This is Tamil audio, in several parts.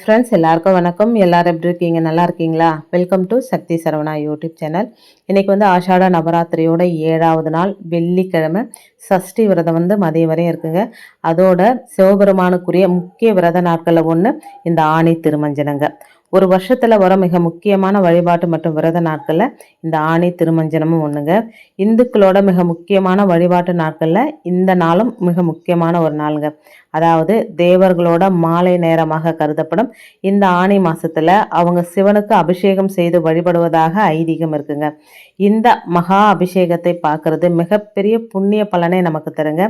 ஃப்ரெண்ட்ஸ் எல்லாருக்கும் வணக்கம். எல்லோரும் எப்படி இருக்கீங்க? நல்லா இருக்கீங்களா? Welcome to Sakthi Saravana YouTube channel இன்றைக்கி வந்து ஆஷாட நவராத்திரியோட ஏழாவது நாள் வெள்ளிக்கிழமை. சஷ்டி விரதம் வந்து மதியம் வரையும் இருக்குங்க. அதோட சிவபெருமானுக்குரிய முக்கிய விரத நாட்களில் ஒன்று இந்த ஆணி திருமஞ்சனங்க. ஒரு வருஷத்தில் வர மிக முக்கியமான வழிபாட்டு மற்றும் விரத நாட்களில் இந்த ஆணி திருமஞ்சனமும் ஒன்றுங்க இந்துக்களோட மிக முக்கியமான வழிபாட்டு நாட்களில் இந்த நாளும் மிக முக்கியமான ஒரு நாளுங்க. அதாவது தேவர்களோட மாலை நேரமாக கருதப்படும் இந்த ஆணி மாதத்தில் அவங்க சிவனுக்கு அபிஷேகம் செய்து வழிபடுவதாக ஐதீகம் இருக்குங்க. இந்த மகா அபிஷேகத்தை பார்க்கறது மிகப்பெரிய புண்ணிய பலனை நமக்கு தருங்க.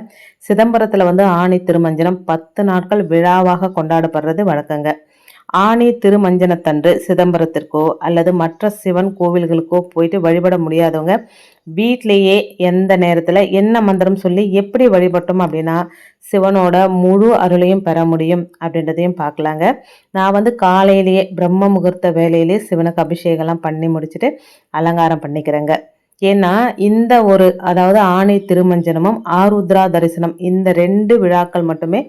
சிதம்பரத்தில் வந்து ஆணி திருமஞ்சனம் பத்து நாட்கள் விழாவாக கொண்டாடப்படுறது வழக்கங்க. ஆணி திருமஞ்சனத்தன்று சிதம்பரத்திற்கோ அல்லது மற்ற சிவன் கோவில்களுக்கோ போயிட்டு வழிபட முடியாதவங்க வீட்டிலேயே எந்த நேரத்தில் என்ன மந்திரம் சொல்லி எப்படி வழிபட்டோம் அப்படின்னா சிவனோட முழு அருளையும் பெற முடியும் அப்படின்றதையும் பார்க்கலாங்க. நான் வந்து காலையிலேயே பிரம்ம முகூர்த்த வேலையிலேயே சிவனுக்கு அபிஷேகம்லாம் பண்ணி முடிச்சுட்டு அலங்காரம் பண்ணிக்கிறேங்க. ஏன்னா இந்த ஒரு அதாவது ஆணை திருமஞ்சனமும் ஆருத்ரா தரிசனம் இந்த ரெண்டு விழாக்கள் மட்டுமே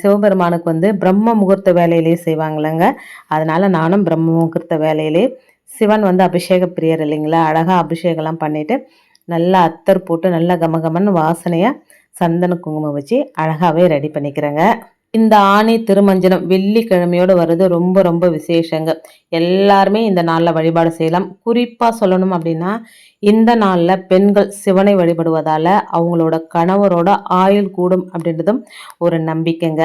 சிவபெருமானுக்கு வந்து பிரம்ம முகூர்த்த வேலையிலேயே செய்வாங்களேங்க அதனால் நானும் பிரம்ம முகூர்த்த வேலையிலே சிவன் வந்து அபிஷேக பிரியர் இல்லைங்களா? அழகாக அபிஷேகம்லாம் பண்ணிவிட்டு நல்லா அத்தர் போட்டு நல்லா கமகமன்னு வாசனையாக சந்தன குங்குமம் வச்சு அழகாகவே ரெடி பண்ணிக்கிறேங்க. இந்த ஆணி திருமஞ்சனம் வெள்ளிக்கிழமையோடு வர்றது ரொம்ப ரொம்ப விசேஷங்க. எல்லாருமே இந்த நாளில் வழிபாடு செய்யலாம். குறிப்பாக சொல்லணும் அப்படின்னா இந்த நாளில் பெண்கள் சிவனை வழிபடுவதால் அவங்களோட கணவரோட ஆயுள் கூடும் அப்படின்றதும் ஒரு நம்பிக்கைங்க.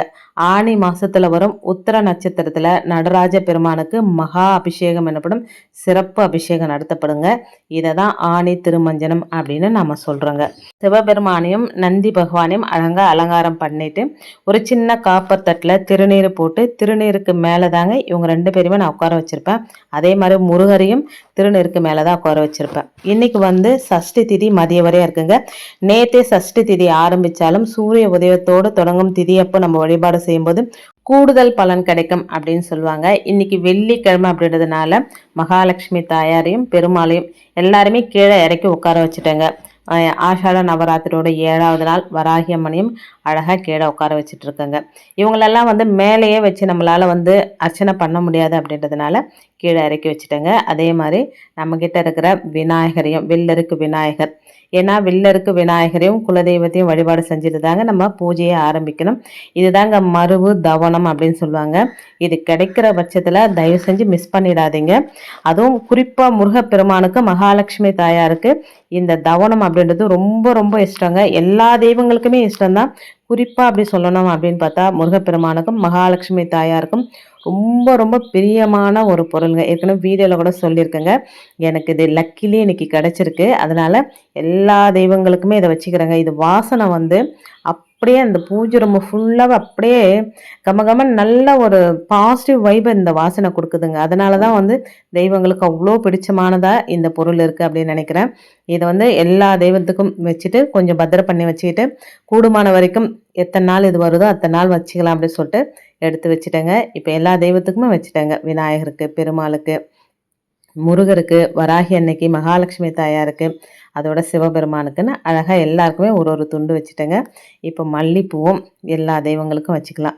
ஆணி மாதத்தில் வரும் உத்தர நட்சத்திரத்தில் நடராஜ பெருமானுக்கு மகா அபிஷேகம் எனப்படும் சிறப்பு அபிஷேகம் நடத்தப்படுங்க. இதை தான் ஆணி திருமஞ்சனம் அப்படின்னு நம்ம சொல்கிறோங்க சிவபெருமானையும் நந்தி பகவானையும் அழகாக அலங்காரம் பண்ணிட்டு ஒரு சின்ன காப்பர் தட்டில் திருநீர் போட்டு திருநீருக்கு மேலே தாங்க இவங்க ரெண்டு பேருமே நான் உட்கார வச்சிருப்பேன். அதே மாதிரி முருகரையும் திருநீருக்கு மேலே தான் உட்கார வச்சுருப்பேன். இன்னைக்கு வந்து சஷ்டி திதி மதிய வரையும் இருக்குங்க. நேத்தே சஷ்டி திதி ஆரம்பிச்சாலும் சூரிய உதயத்தோடு தொடங்கும் திதி அப்போ நம்ம வழிபாடு செய்யும்போது கூடுதல் பலன் கிடைக்கும் அப்படின்னு சொல்லுவாங்க. இன்னைக்கு வெள்ளிக்கிழமை அப்படின்றதுனால மகாலட்சுமி தாயாரையும் பெருமாளையும் எல்லாருமே கீழே இறக்கி உட்கார வச்சுட்டேங்க. ஆஷாட நவராத்திரியோட ஏழாவது நாள் வராகி அம்மனையும் அழகாக கீழே உட்கார வச்சுட்டு இவங்களெல்லாம் வந்து மேலேயே வச்சு நம்மளால் வந்து அர்ச்சனை பண்ண முடியாது அப்படின்றதுனால கீழே இறக்கி வச்சுட்டேங்க. அதே மாதிரி நம்மக்கிட்ட இருக்கிற விநாயகரையும் வில்லருக்கு விநாயகர். ஏன்னா வில்லருக்கு விநாயகரையும் குலதெய்வத்தையும் வழிபாடு செஞ்சுட்டு தாங்க நம்ம பூஜையை ஆரம்பிக்கணும். இதுதாங்க மருவு தவனம் அப்படின்னு சொல்லுவாங்க. இது கிடைக்கிற பட்சத்தில் தயவு செஞ்சு மிஸ் பண்ணிடாதீங்க. அதுவும் குறிப்பாக முருகப்பெருமானுக்கு மகாலட்சுமி தாயாருக்கு இந்த தவனம் அப்படின்றது ரொம்ப ரொம்ப இஷ்டங்க. எல்லா தெய்வங்களுக்குமே இஷ்டம்தான். குறிப்பாக அப்படி சொல்லணும் அப்படின்னு பார்த்தா முருகப்பெருமானுக்கும் மகாலட்சுமி தாயாருக்கும் ரொம்ப ரொம்ப பிரியமான ஒரு பொருளுங்க. ஏற்கனவே வீடியோவில் கூட சொல்லியிருக்கேங்க. எனக்கு இது லக்கிலே இன்னைக்கு கிடச்சிருக்கு. அதனால் எல்லா தெய்வங்களுக்குமே இதை வச்சுக்கிறேங்க. இது வாசனை வந்து அப் அப்படியே அந்த பூஜை ரொம்ப ஃபுல்லாக அப்படியே கமகமன் நல்ல ஒரு பாசிட்டிவ் வைப் இந்த வாசனை கொடுக்குதுங்க. அதனால தான் வந்து தெய்வங்களுக்கு அவ்வளோ பிடிச்சமானதாக இந்த பொருள் இருக்குது அப்படின்னு நினைக்கிறேன். இதை வந்து எல்லா தெய்வத்துக்கும் வச்சுட்டு கொஞ்சம் பத்திர பண்ணி வச்சுக்கிட்டு கூடுமான வரைக்கும் எத்தனை நாள் இது வருதோ அத்தனை நாள் வச்சுக்கலாம் அப்படின்னு சொல்லிட்டு எடுத்து வச்சுட்டேங்க. இப்போ எல்லா தெய்வத்துக்குமே வச்சுட்டேங்க. விநாயகருக்கு பெருமாளுக்கு முருகருக்கு வராகி அன்னைக்கு மகாலட்சுமி தாயாருக்கு அதோட சிவபெருமானுக்குன்னு அழகாக எல்லாருக்குமே ஒரு ஒரு துண்டு வச்சுட்டேங்க. இப்போ மல்லிப்பூவும் எல்லா தெய்வங்களுக்கும் வச்சுக்கலாம்.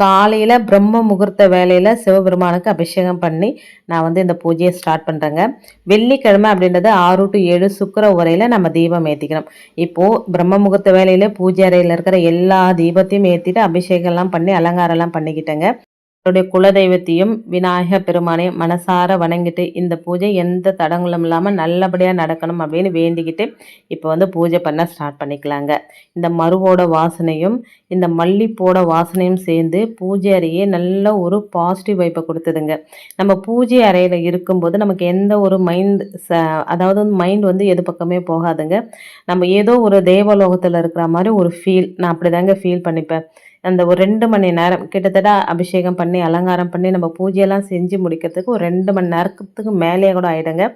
காலையில் பிரம்ம முகூர்த்த வேலையில் சிவபெருமானுக்கு அபிஷேகம் பண்ணி நான் வந்து இந்த பூஜையை ஸ்டார்ட் பண்ணுறேங்க வெள்ளிக்கிழமை அப்படின்றது ஆறு டு ஏழு சுக்கர உரையில் நம்ம தீபம் ஏற்றிக்கணும் இப்போது பிரம்ம முகூர்த்த வேலையில் பூஜை அறையில் இருக்கிற எல்லா தீபத்தையும் ஏற்றிட்டு அபிஷேகம்லாம் பண்ணி அலங்காரம்லாம் பண்ணிக்கிட்டேங்க. என்னுடைய குலதெய்வத்தையும் விநாயக பெருமானையும் மனசார வணங்கிட்டு இந்த பூஜை எந்த தடங்களும் இல்லாமல் நல்லபடியாக நடக்கணும் அப்படின்னு வேண்டிக்கிட்டு இப்போ வந்து பூஜை பண்ண ஸ்டார்ட் பண்ணிக்கலாங்க. இந்த மருவோட வாசனையும் இந்த மல்லிப்போட வாசனையும் சேர்ந்து பூஜை அறையே நல்ல ஒரு பாசிட்டிவ் வைப்பை கொடுத்ததுங்க. நம்ம பூஜை அறையில் இருக்கும்போது நமக்கு எந்த ஒரு மைண்ட் ச அதாவது மைண்ட் வந்து எது பக்கமே போகாதுங்க. நம்ம ஏதோ ஒரு தேவலோகத்தில் இருக்கிற மாதிரி ஒரு ஃபீல் நான் அப்படி தாங்க ஃபீல் பண்ணிப்பேன். அந்த ஒரு ரெண்டு மணி நேரம் கிட்டத்தட்ட அபிஷேகம் பண்ணி அலங்காரம் பண்ணி நம்ம பூஜையெல்லாம் செஞ்சு முடிக்கிறதுக்கு ஒரு ரெண்டு மணி நேரத்துக்கு மேலேயே கூட ஆகிடுங்க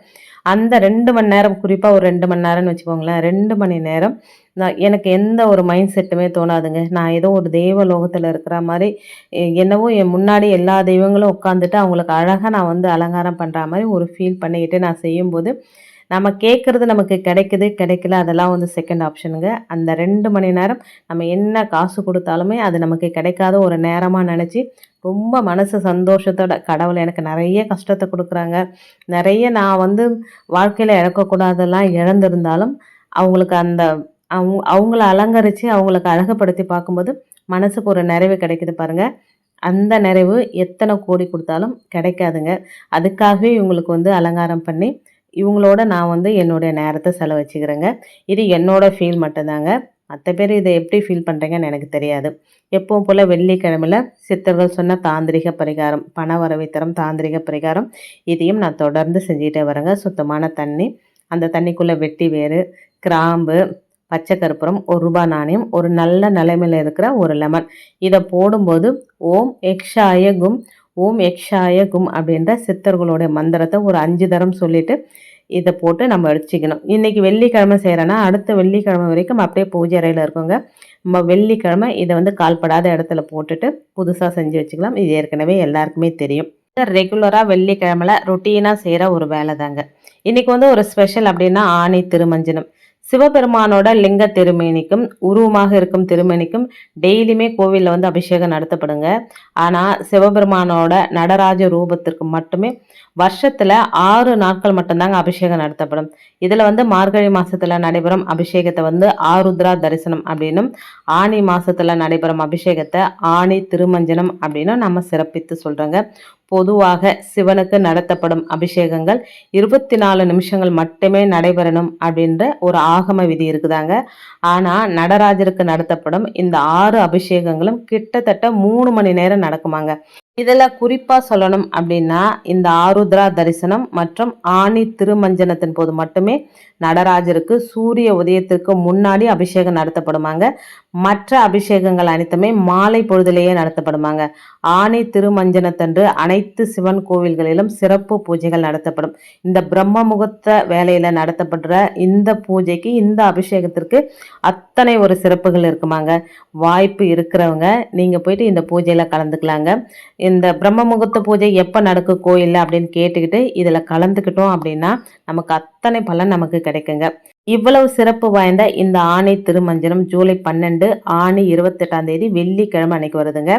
அந்த ரெண்டு மணி நேரம் குறிப்பாக ஒரு ரெண்டு மணி நேரம்னு வச்சுக்கோங்களேன் ரெண்டு மணி நேரம் நான் எனக்கு எந்த ஒரு மைண்ட் செட்டுமே தோணாதுங்க. நான் ஏதோ ஒரு தெய்வ லோகத்தில் இருக்கிற மாதிரி என்னவோ என் முன்னாடி எல்லா தெய்வங்களும் உட்காந்துட்டு அவங்களுக்கு அழகாக நான் வந்து அலங்காரம் பண்ணுற மாதிரி ஒரு ஃபீல் பண்ணிக்கிட்டு நான் செய்யும்போது நம்ம கேட்குறது நமக்கு கிடைக்குது கிடைக்கல அதெல்லாம் வந்து செகண்ட் ஆப்ஷனுங்க அந்த ரெண்டு மணி நேரம் நம்ம என்ன காசு கொடுத்தாலுமே அது நமக்கு கிடைக்காத ஒரு நேரமாக நினச்சி ரொம்ப மனசு சந்தோஷத்தோட கடவுள் எனக்கு நிறைய கஷ்டத்தை கொடுக்குறாங்க. நிறைய நான் வந்து வாழ்க்கையில் இழக்கக்கூடாதெல்லாம் இழந்திருந்தாலும் அவங்களுக்கு அந்த அவங்க அவங்கள அலங்கரித்து அவங்களுக்கு அழகுப்படுத்தி பார்க்கும்போது மனசுக்கு ஒரு நிறைவு கிடைக்குது பாருங்கள் அந்த நிறைவு எத்தனை கோடி கொடுத்தாலும் கிடைக்காதுங்க. அதுக்காகவே இவங்களுக்கு வந்து அலங்காரம் பண்ணி இவங்களோட நான் வந்து என்னுடைய நேரத்தை செலவச்சுக்கிறேங்க. இது என்னோடய ஃபீல் மட்டும்தாங்க. மற்ற பேர் இதை எப்படி ஃபீல் பண்ணுறீங்கன்னு எனக்கு தெரியாது. எப்பவும் போல் வெள்ளிக்கிழமையில் சித்தர்கள் சொன்ன தாந்திரிக பரிகாரம் பண வரவை தரம் தாந்திரிக பரிகாரம் இதையும் நான் தொடர்ந்து செஞ்சுட்டே வரேங்க. சுத்தமான தண்ணி அந்த தண்ணிக்குள்ளே வெட்டி வேறு கிராம்பு பச்சை கருப்புரம் ஒரு ரூபாய் நாணயம் ஒரு நல்ல நிலைமையில் இருக்கிற ஒரு லெமன் இதை போடும்போது ஓம் எக்ஷாய கும் ஓம் எக்ஷாய கும் அப்படின்ற சித்தர்களுடைய மந்திரத்தை ஒரு அஞ்சு தரம் சொல்லிவிட்டு இதை போட்டு நம்ம வச்சுக்கணும் இன்றைக்கி வெள்ளிக்கிழமை செய்கிறேன்னா அடுத்த வெள்ளிக்கிழமை வரைக்கும் அப்படியே பூஜை அறையில் இருக்கோங்க. நம்ம வெள்ளிக்கிழமை இதை வந்து கால்படாத இடத்துல போட்டுட்டு புதுசாக செஞ்சு வச்சுக்கலாம். இது ஏற்கனவே எல்லாருக்குமே தெரியும். ரெகுலராக வெள்ளிக்கிழமையில் ரொட்டீனாக செய்கிற ஒரு வேலை தாங்க இன்றைக்கி வந்து ஒரு ஸ்பெஷல் அப்படின்னா ஆணி திருமஞ்சனம். சிவபெருமானோட லிங்க திருமேனிக்கும் உருவமாக இருக்கும் திருமேனிக்கும் டெய்லியுமே கோவிலில் வந்து அபிஷேகம் நடத்தப்படுங்க. ஆனால் சிவபெருமானோட நடராஜ ரூபத்திற்கு மட்டுமே வருஷத்தில் ஆறு நாட்கள் மட்டும்தாங்க அபிஷேகம் நடத்தப்படும். இதில் வந்து மார்கழி மாதத்தில் நடைபெறும் அபிஷேகத்தை வந்து ஆருத்ரா தரிசனம் அப்படின்னும் ஆணி மாதத்தில் நடைபெறும் அபிஷேகத்தை ஆணி திருமஞ்சனம் அப்படின்னும் நம்ம சிறப்பித்து சொல்கிறோங்க பொதுவாக சிவனுக்கு நடத்தப்படும் அபிஷேகங்கள் இருபத்தி நாலு நிமிஷங்கள் மட்டுமே நடைபெறணும் அப்படின்ற ஒரு ஆகம விதி இருக்குதாங்க. ஆனால் நடராஜருக்கு நடத்தப்படும் இந்த ஆறு அபிஷேகங்களும் கிட்டத்தட்ட மூணு மணி நேரம் நடக்குமாங்க. இதில் குறிப்பாக சொல்லணும் அப்படின்னா இந்த ஆருத்ரா தரிசனம் மற்றும் ஆணி திருமஞ்சனத்தின் போது மட்டுமே நடராஜருக்கு சூரிய உதயத்திற்கு முன்னாடி அபிஷேகம் நடத்தப்படுமாங்க. மற்ற அபிஷேகங்கள் அனைத்துமே மாலை பொழுதிலேயே நடத்தப்படுமாங்க. ஆணி திருமஞ்சனத்தன்று அனைத்து சிவன் கோவில்களிலும் சிறப்பு பூஜைகள் நடத்தப்படும். இந்த பிரம்ம முகூர்த்த வேலையில் நடத்தப்படுற இந்த பூஜைக்கு இந்த அபிஷேகத்திற்கு அத் அத்தனை ஒரு சிறப்புகள் இருக்குமாங்க. வாய்ப்பு இருக்கிறவங்க நீங்கள் போயிட்டு இந்த பூஜையில் கலந்துக்கலாங்க. இந்த பிரம்ம முகூர்த்த பூஜை எப்போ நடக்கும் கோயிலில் அப்படின்னு கேட்டுக்கிட்டு இதில் கலந்துக்கிட்டோம் அப்படின்னா நமக்கு அத்தனை பலன் நமக்கு கிடைக்குங்க. இவ்வளவு சிறப்பு வாய்ந்த இந்த ஆணை திருமஞ்சனம் ஜூலை பன்னெண்டு ஆணி இருபத்தெட்டாம் தேதி வெள்ளிக்கிழமை அன்னைக்கு வருதுங்க.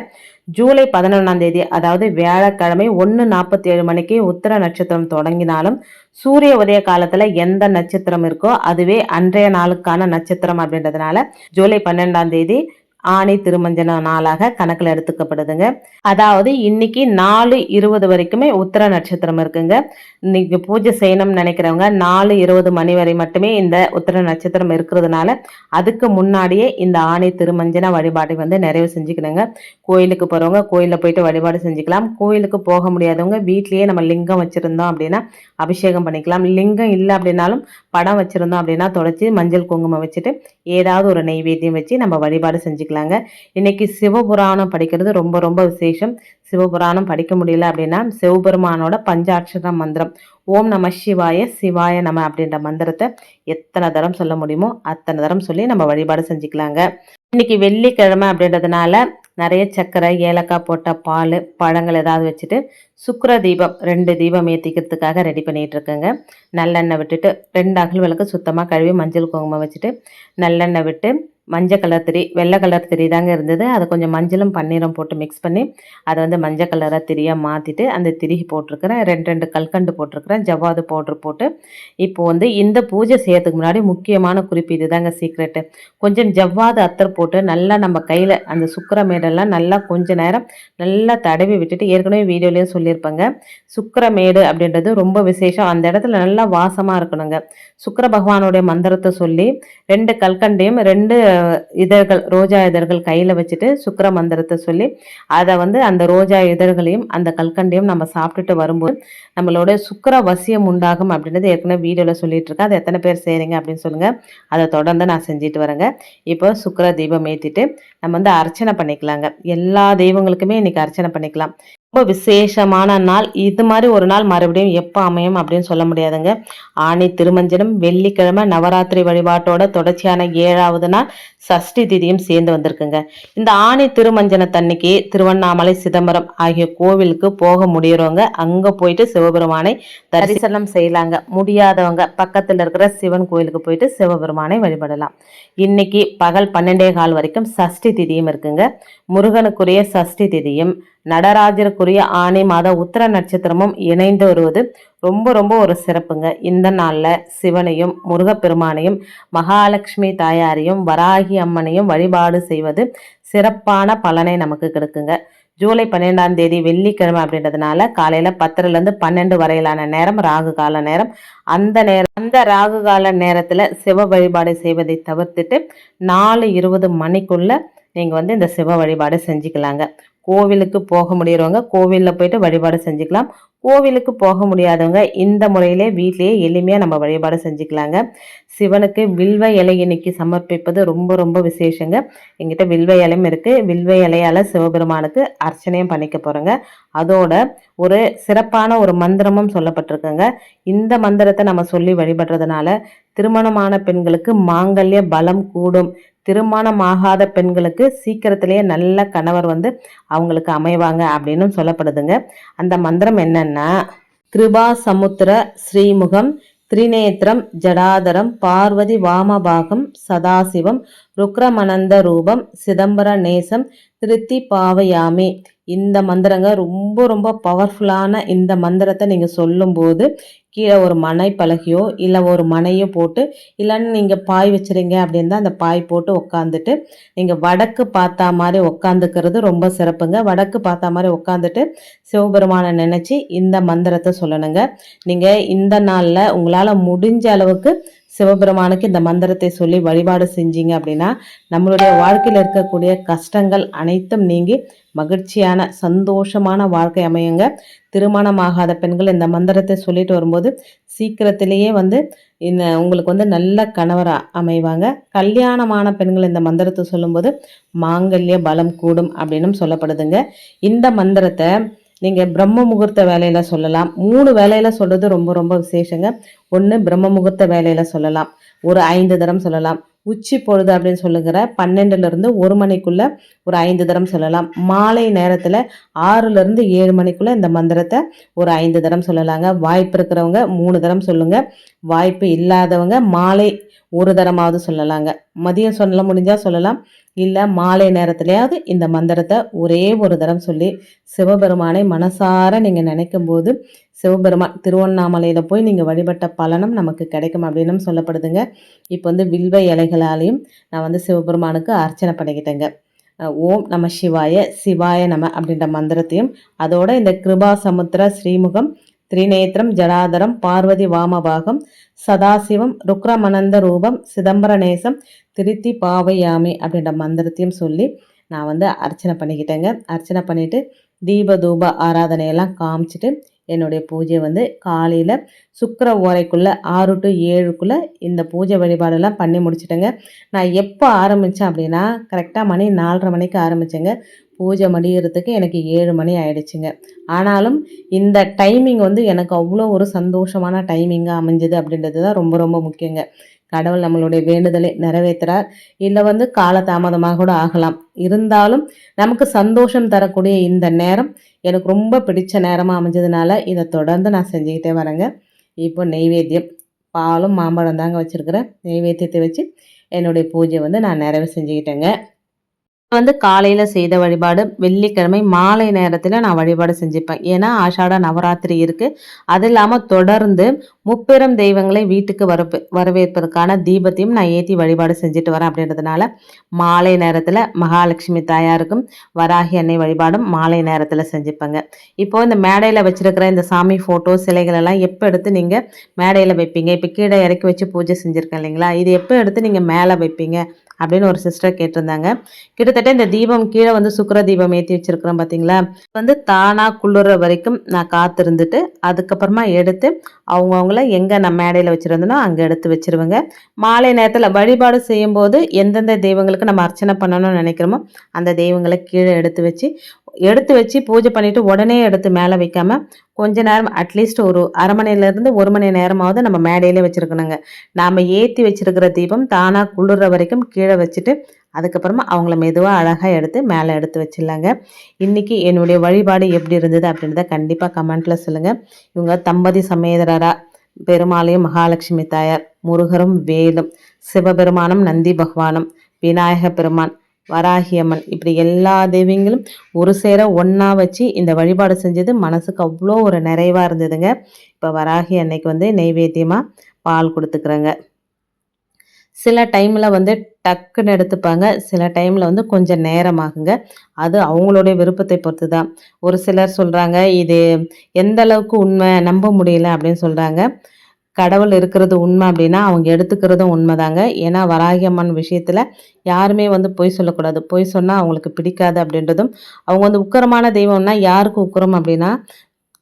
ஜூலை பதினொன்றாம் தேதி அதாவது வியாழக்கிழமை ஒன்று நாற்பத்தி ஏழு மணிக்கு உத்தர நட்சத்திரம் தொடங்கினாலும் சூரிய உதய காலத்தில் எந்த நட்சத்திரம் இருக்கோ அதுவே அன்றைய நாளுக்கான நட்சத்திரம் அப்படின்றதுனால ஜூலை பன்னெண்டாம் தேதி ஆணை திருமஞ்சன நாளாக கணக்கில் எடுத்துக்கப்படுதுங்க. அதாவது இன்னைக்கு நாலு இருபது வரைக்குமே உத்தர நட்சத்திரம் இருக்குங்க. இன்னைக்கு பூஜை செய்யணும்னு நினைக்கிறவங்க நாலு இருபது மணி வரை மட்டுமே இந்த உத்தர நட்சத்திரம் இருக்கிறதுனால அதுக்கு முன்னாடியே இந்த ஆணை திருமஞ்சன வழிபாட்டை வந்து நிறைவு செஞ்சுக்கணுங்க. கோயிலுக்கு போகிறவங்க கோயிலில் போயிட்டு வழிபாடு செஞ்சுக்கலாம். கோயிலுக்கு போக முடியாதவங்க வீட்லேயே நம்ம லிங்கம் வச்சுருந்தோம் அப்படின்னா அபிஷேகம் பண்ணிக்கலாம். லிங்கம் இல்லை அப்படின்னாலும் படம் வச்சுருந்தோம் அப்படின்னா தொடச்சி மஞ்சள் குங்குமம் வச்சுட்டு ஏதாவது ஒரு நெய்வேத்தியம் வச்சு நம்ம வழிபாடு செஞ்சுக்கலாம். படிக்கலாங்க இன்னைக்கு சிவபுராணம் படிக்கிறது ரொம்ப ரொம்ப விசேஷம். சிவபுராணம் படிக்க முடியல அப்படின்னா சிவபெருமானோட பஞ்சாட்சர மந்திரம் ஓம் நம சிவாய சிவாய நம அப்படின்ற மந்திரத்தை எத்தனை தரம் சொல்ல முடியுமோ அத்தனை தரம் சொல்லி நம்ம வழிபாடு செஞ்சுக்கலாங்க. இன்னைக்கு வெள்ளிக்கிழமை அப்படின்றதுனால நிறைய சர்க்கரை ஏலக்காய் போட்ட பால் பழங்கள் ஏதாவது வச்சுட்டு சுக்கர தீபம் ரெண்டு தீபம் ஏற்றிக்கிறதுக்காக ரெடி பண்ணிகிட்டு இருக்கேங்க. நல்லெண்ணெய் விட்டுட்டு ரெண்டு அகல் விளக்கு சுத்தமாக கழுவி மஞ்சள் குங்குமம் வச்சுட்டு நல்லெண்ணெய் விட்டு மஞ்சள் கலர் திரி வெள்ளை கலர் திரி தாங்க இருந்தது. அதை கொஞ்சம் மஞ்சளும் பன்னீரும் போட்டு மிக்ஸ் பண்ணி அதை வந்து மஞ்சள் கலராக திரியாக மாற்றிட்டு அந்த திரி போட்டிருக்கிறேன். ரெண்டு ரெண்டு கல்கண்டு போட்டிருக்கிறேன். ஜவ்வாது பவுட்ரு போட்டு. இப்போ வந்து இந்த பூஜை செய்யறதுக்கு முன்னாடி முக்கியமான குறிப்பு இது தாங்க சீக்ரெட்டு கொஞ்சம் ஜவ்வாது அத்தர் போட்டு நல்லா நம்ம கையில் அந்த சுக்கரமேடெல்லாம் நல்லா கொஞ்ச நேரம் நல்லா தடவி விட்டுட்டு ஏற்கனவே வீடியோலேயும் சொல்லியிருப்பேங்க. சுக்கரமேடு அப்படின்றது ரொம்ப விசேஷம். அந்த இடத்துல நல்லா வாசமாக இருக்கணுங்க. சுக்கர பகவானுடைய மந்திரத்தை சொல்லி ரெண்டு கல்கண்டையும் ரெண்டு இதழ்கள் ரோஜா இதழ்கள் கையில் வச்சுட்டு சுக்கர மந்திரத்தை சொல்லி அதை வந்து அந்த ரோஜா இதழ்களையும் அந்த கல்கண்டையும் நம்ம சாப்பிட்டுட்டு வரும்போது நம்மளோட சுக்கர வசியம் உண்டாகும் அப்படின்றது ஏற்கனவே வீடியோவில் சொல்லிட்டு இருக்கேன். அதை எத்தனை பேர் செய்கிறீங்க அப்படின்னு சொல்லுங்கள் அதை தொடர்ந்து நான் செஞ்சுட்டு வரேங்க. இப்போ சுக்கர தீபம் ஏற்றிட்டு நம்ம வந்து அர்ச்சனை பண்ணிக்கலாங்க. எல்லா தெய்வங்களுக்குமே இன்றைக்கி அர்ச்சனை பண்ணிக்கலாம். ரொம்ப விசேஷமான நாள். இது மாதிரி ஒரு நாள் மறுபடியும் எப்போ அமையும் அப்படின்னு சொல்ல முடியாதுங்க. ஆணி திருமஞ்சனம் வெள்ளிக்கிழமை நவராத்திரி வழிபாட்டோட தொடர்ச்சியான ஏழாவது நாள் சஷ்டி திதியும் சேர்ந்து வந்திருக்குங்க. இந்த ஆணி திருமஞ்சனத்தன்னைக்கு திருவண்ணாமலை சிதம்பரம் ஆகிய கோவிலுக்கு போக முடியறவங்க அங்கே போயிட்டு சிவபெருமானை தரிசனம் செய்யலாங்க. முடியாதவங்க பக்கத்தில் இருக்கிற சிவன் கோயிலுக்கு போயிட்டு சிவபெருமானை வழிபடலாம். இன்னைக்கு பகல் பன்னெண்டே கால் வரைக்கும் சஷ்டி திதியும் இருக்குங்க. முருகனுக்குரிய சஷ்டி திதியும் நடராஜருக்குரிய ஆணி மாத உத்திர நட்சத்திரமும் இணைந்து வருவது ரொம்ப ரொம்ப ஒரு சிறப்புங்க. இந்த நாளில் சிவனையும் முருகப்பெருமானையும் மகாலட்சுமி தாயாரையும் வராகி அம்மனையும் வழிபாடு செய்வது சிறப்பான பலனை நமக்கு கிடைக்குங்க. ஜூலை பன்னெண்டாம் தேதி வெள்ளிக்கிழமை அப்படின்றதுனால காலையில பத்துலேருந்து பன்னெண்டு வரையிலான நேரம் ராகு கால நேரம். அந்த நேரம் அந்த ராகு கால நேரத்தில் சிவ வழிபாடு செய்வதை தவிர்த்துட்டு நாலு இருபது மணிக்குள்ள நீங்கள் வந்து இந்த சிவ வழிபாடு செஞ்சுக்கலாங்க. கோவிலுக்கு போக முடியறவங்க கோவிலில் போயிட்டு வழிபாடு செஞ்சுக்கலாம். கோவிலுக்கு போக முடியாதவங்க இந்த முறையிலே வீட்டிலேயே எளிமையாக நம்ம வழிபாடு செஞ்சுக்கலாங்க. சிவனுக்கு வில்வ இலை இன்னைக்கு சமர்ப்பிப்பது ரொம்ப ரொம்ப விசேஷங்க. எங்கிட்ட வில்வ இலையும் இருக்குது வில்வ இலையால் சிவபெருமானுக்கு அர்ச்சனையும் பண்ணிக்க போகிறோங்க அதோட ஒரு சிறப்பான ஒரு மந்திரமும் சொல்லப்பட்டிருக்குங்க. இந்த மந்திரத்தை நம்ம சொல்லி வழிபடுறதுனால திருமணமான பெண்களுக்கு மாங்கல்ய பலம் கூடும். திருமணமாகாத பெண்களுக்கு சீக்கிரத்திலேயே நல்ல கணவர் வந்து அவங்களுக்கு அமைவாங்க அப்படின்னு சொல்லப்படுதுங்க. அந்த மந்திரம் என்னன்னா கிருபா சமுத்திர ஸ்ரீமுகம் திரிநேத்திரம் ஜடாதரம் பார்வதி வாமபாகம் சதாசிவம் ருக்ரமனந்த ரூபம் சிதம்பர நேசம் திருத்தி பாவையாமி இந்த மந்திரங்க ரொம்ப ரொம்ப பவர்ஃபுல்லான இந்த மந்திரத்தை நீங்கள் சொல்லும்போது கீழே ஒரு மனை பலகையோ இல்லை ஒரு மனையோ போட்டு இல்லைன்னு நீங்கள் பாய் வச்சுறீங்க அப்படின்னா அந்த பாய் போட்டு உக்காந்துட்டு நீங்கள் வடக்கு பார்த்தா மாதிரி உக்காந்துக்கிறது ரொம்ப சிறப்புங்க. வடக்கு பார்த்தா மாதிரி உட்காந்துட்டு சிவபெருமானை நினச்சி இந்த மந்திரத்தை சொல்லணுங்க. நீங்கள் இந்த நாளில் உங்களால் முடிஞ்ச அளவுக்கு சிவபெருமானுக்கு இந்த மந்திரத்தை சொல்லி வழிபாடு செஞ்சீங்க அப்படின்னா நம்மளுடைய வாழ்க்கையில் இருக்கக்கூடிய கஷ்டங்கள் அனைத்தும் நீங்கி மகிழ்ச்சியான சந்தோஷமான வாழ்க்கை அமையுங்க. திருமணமாகாத பெண்கள் இந்த மந்திரத்தை சொல்லிட்டு வரும்போது சீக்கிரத்திலேயே வந்து இந்த உங்களுக்கு வந்து நல்ல கணவராக அமைவாங்க. கல்யாணமான பெண்கள் இந்த மந்திரத்தை சொல்லும்போது மாங்கல்ய பலம் கூடும் அப்படின்னு சொல்லப்படுதுங்க. இந்த மந்திரத்தை நீங்கள் பிரம்ம முகூர்த்த வேலையில் சொல்லலாம். மூணு வேலையில் சொல்கிறது ரொம்ப ரொம்ப விசேஷங்க. ஒன்று பிரம்ம முகூர்த்த வேலையில் சொல்லலாம். ஒரு ஐந்து தரம் சொல்லலாம். உச்சி பொழுது அப்படின்னு சொல்லுகிற பன்னெண்டுலேருந்து ஒரு மணிக்குள்ளே ஒரு ஐந்து தரம் சொல்லலாம். மாலை நேரத்தில் ஆறுலேருந்து ஏழு மணிக்குள்ளே இந்த மந்திரத்தை ஒரு ஐந்து தரம் சொல்லலாங்க. வாய்ப்பு இருக்கிறவங்க மூணு தரம் சொல்லுங்கள் வாய்ப்பு இல்லாதவங்க மாலை ஒரு தரமாவது சொல்லலாங்க. மதியம் சொல்ல முடிஞ்சால் சொல்லலாம். இல்லை மாலை நேரத்துலையாவது இந்த மந்திரத்தை ஒரே ஒரு தரம் சொல்லி சிவபெருமானை மனசார நீங்கள் நினைக்கும் போது சிவபெருமான் திருவண்ணாமலையில் போய் நீங்கள் வழிபட்ட பலனும் நமக்கு கிடைக்கும் அப்படின்னு சொல்லப்படுதுங்க. இப்போ வந்து வில்வ இலைகளாலையும் நான் வந்து சிவபெருமானுக்கு அர்ச்சனை பண்ணிக்கிட்டேங்க. ஓம் நம சிவாய சிவாய நம அப்படின்ற மந்திரத்தையும் அதோட இந்த கிருபா சமுத்திர ஸ்ரீமுகம் திரிநேத்திரம் ஜடாதரம் பார்வதி வாமபாகம் சதாசிவம் ருக்ரமனந்த ரூபம் சிதம்பரநேசம் திருத்தி பாவையாமி அப்படின்ற மந்திரத்தையும் சொல்லி நான் வந்து அர்ச்சனை பண்ணிக்கிட்டேங்க. அர்ச்சனை பண்ணிவிட்டு தீப தூப ஆராதனையெல்லாம் காமிச்சிட்டு என்னுடைய பூஜை வந்து காலையில் சுக்கர ஓரைக்குள்ளே ஆறு டு ஏழுக்குள்ளே இந்த பூஜை வழிபாடெல்லாம் பண்ணி முடிச்சிட்டேங்க. நான் எப்போ ஆரம்பித்தேன் அப்படின்னா கரெக்டாக மணி நாலரை மணிக்கு ஆரம்பித்தேங்க பூஜை முடிகிறதுக்கு எனக்கு ஏழு மணி ஆயிடுச்சுங்க. ஆனாலும் இந்த டைமிங் வந்து எனக்கு அவ்வளோ ஒரு சந்தோஷமான டைமிங்காக அமைஞ்சது அப்படின்றது தான் ரொம்ப ரொம்ப முக்கியங்க. கடவுள் நம்மளுடைய வேண்டுதலை நிறைவேற்றுறார். இல்லை வந்து காலதாமதமாக கூட ஆகலாம். இருந்தாலும் நமக்கு சந்தோஷம் தரக்கூடிய இந்த நேரம் எனக்கு ரொம்ப பிடிச்ச நேரமாக அமைஞ்சதுனால இதை தொடர்ந்து நான் செஞ்சுக்கிட்டே வரேங்க. இப்போ நெய்வேத்தியம் பாலும் மாம்பழம் தாங்க வச்சுருக்கிறேன். நெய்வேத்தியத்தை வச்சு என்னுடைய பூஜை வந்து நான் நிறைவு செஞ்சுக்கிட்டேங்க. வந்து காலையில் செய்த வழிபாடு வெள்ளிக்கிழமை மாலை நேரத்தில் நான் வழிபாடு செஞ்சுப்பேன். ஏன்னா ஆஷாட நவராத்திரி இருக்குது அது இல்லாமல் தொடர்ந்து முப்பெரும் தெய்வங்களை வீட்டுக்கு வரப்பு வரவேற்பதற்கான தீபத்தையும் நான் ஏற்றி வழிபாடு செஞ்சுட்டு வரேன் அப்படின்றதுனால மாலை நேரத்தில் மகாலட்சுமி தாயாருக்கும் வராகி அன்னை வழிபாடும் மாலை நேரத்தில் செஞ்சுப்பேங்க. இப்போ இந்த மேடையில் வச்சுருக்கிற இந்த சாமி ஃபோட்டோ சிலைகள் எல்லாம் எப்போ எடுத்து நீங்கள் மேடையில் வைப்பீங்க? இப்போ கீழே இறக்கி வச்சு பூஜை செஞ்சுருக்கேன் இல்லைங்களா? இது எப்போ எடுத்து நீங்கள் மேலே வைப்பீங்க? அப்படின்னு ஒரு சிஸ்டர் கேட்டிருந்தாங்க. கிட்டத்தட்ட இந்த தீபம் கீழே வந்து சுக்கர தீபம் ஏற்றி வச்சிருக்கிறோம் பார்த்தீங்களா வந்து தானாக குளிர வரைக்கும் நான் காத்திருந்துட்டு அதுக்கப்புறமா எடுத்து அவங்கவுங்கள எங்கே நம்ம மேடையில் வச்சுருந்தனோ அங்கே எடுத்து வச்சிருவேங்க. மாலை நேரத்தில் வழிபாடு செய்யும்போது எந்தெந்த தெய்வங்களுக்கு நம்ம அர்ச்சனை பண்ணணும்னு நினைக்கிறோமோ அந்த தெய்வங்களை கீழே எடுத்து வச்சு எடுத்து வச்சு பூஜை பண்ணிவிட்டு உடனே எடுத்து மேலே வைக்காமல் கொஞ்ச நேரம் அட்லீஸ்ட் ஒரு அரை மணிலேருந்து ஒரு மணி நேரமாவது நம்ம மேடையிலே வச்சுருக்கணுங்க. நாம் ஏற்றி வச்சிருக்கிற தீபம் தானாக குளிர்ற வரைக்கும் கீழே வச்சுட்டு அதுக்கப்புறமா அவங்கள மெதுவாக அழகாக எடுத்து மேலே எடுத்து வச்சிடலாங்க. இன்றைக்கி என்னுடைய வழிபாடு எப்படி இருந்தது அப்படின்றத கண்டிப்பாக கமெண்ட்டில் சொல்லுங்கள் இவங்க தம்பதி சமேதரராக பெருமாளையும் மகாலட்சுமி தாயார் முருகரும் வேலும் சிவபெருமானும் நந்தி பகவானும் விநாயக பெருமான் வராகியம்மன் இப்படி எல்லா தெய்வங்களும் ஒரு சேர ஒன்றா வச்சு இந்த வழிபாடு செஞ்சது மனசுக்கு அவ்வளோ ஒரு நிறைவாக இருந்ததுங்க. இப்போ வராகி அன்னைக்கு வந்து நெய்வேத்தியமாக பால் கொடுத்துக்குறேங்க. சில டைமில் வந்து டக்குன்னு எடுத்துப்பாங்க. சில டைமில் வந்து கொஞ்சம் நேரமாகுங்க அது அவங்களுடைய விருப்பத்தை பொறுத்து தான் ஒரு சிலர் சொல்கிறாங்க இது எந்த அளவுக்கு உண்மை? நம்ப முடியல அப்படின்னு சொல்கிறாங்க கடவுள் இருக்கிறது உண்மை அப்படின்னா அவங்க எடுத்துக்கிறதும் உண்மைதாங்க. ஏன்னா வராகி அம்மன் விஷயத்தில் யாருமே வந்து பொய் சொல்லக்கூடாது. பொய் சொன்னால் அவங்களுக்கு பிடிக்காது அப்படின்றதும் அவங்க வந்து உக்கரமான தெய்வம்னா யாருக்கு உக்கரம் அப்படின்னா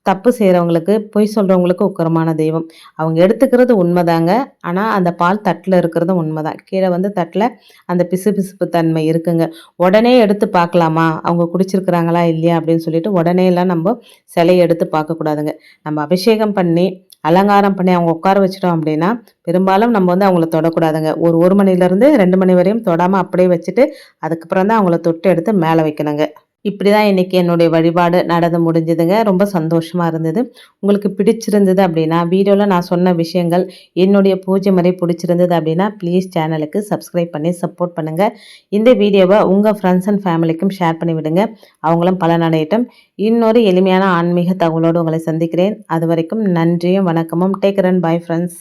தப்பு செய்கிறவங்களுக்கு பொய் சொல்கிறவங்களுக்கு உக்கரமான தெய்வம். அவங்க எடுத்துக்கிறது உண்மைதாங்க. ஆனால் அந்த பால் தட்டில் இருக்கிறதும் உண்மைதான். கீழே வந்து தட்டில் அந்த பிசு பிசுப்பு தன்மை இருக்குங்க. உடனே எடுத்து பார்க்கலாமா? அவங்க குடிச்சிருக்கிறாங்களா இல்லையா அப்படின்னு சொல்லிட்டு உடனே எல்லாம் நம்ம சிலையை எடுத்து பார்க்கக்கூடாதுங்க. நம்ம அபிஷேகம் பண்ணி அலங்காரம் பண்ணி அவங்க உட்கார வச்சிட்டோம் அப்படின்னா பெரும்பாலும் நம்ம வந்து அவங்கள தொடக்கூடாதுங்க. ஒரு ஒரு மணிலேருந்து ரெண்டு மணி வரையும் தொடாமல் அப்படியே வச்சுட்டு அதுக்கப்புறம் தான் அவங்கள தொட்டு எடுத்து மேலே வைக்கணுங்க. இப்படி தான் இன்றைக்கி என்னுடைய வழிபாடு நடந்து முடிஞ்சதுங்க. ரொம்ப சந்தோஷமாக இருந்தது. உங்களுக்கு பிடிச்சிருந்தது அப்படின்னா வீடியோவில் நான் சொன்ன விஷயங்கள் என்னுடைய பூஜை முறை பிடிச்சிருந்தது அப்படின்னா ப்ளீஸ் சேனலுக்கு சப்ஸ்கிரைப் பண்ணி சப்போர்ட் பண்ணுங்கள் இந்த வீடியோவை உங்கள் ஃப்ரெண்ட்ஸ் அண்ட் ஃபேமிலிக்கும் ஷேர் பண்ணி விடுங்க. அவங்களும் பலனடையட்டும். இன்னொரு எளிமையான ஆன்மீக தகவலோடு உங்களை சந்திக்கிறேன். அது வரைக்கும் நன்றியும் வணக்கமும். Take run bye friends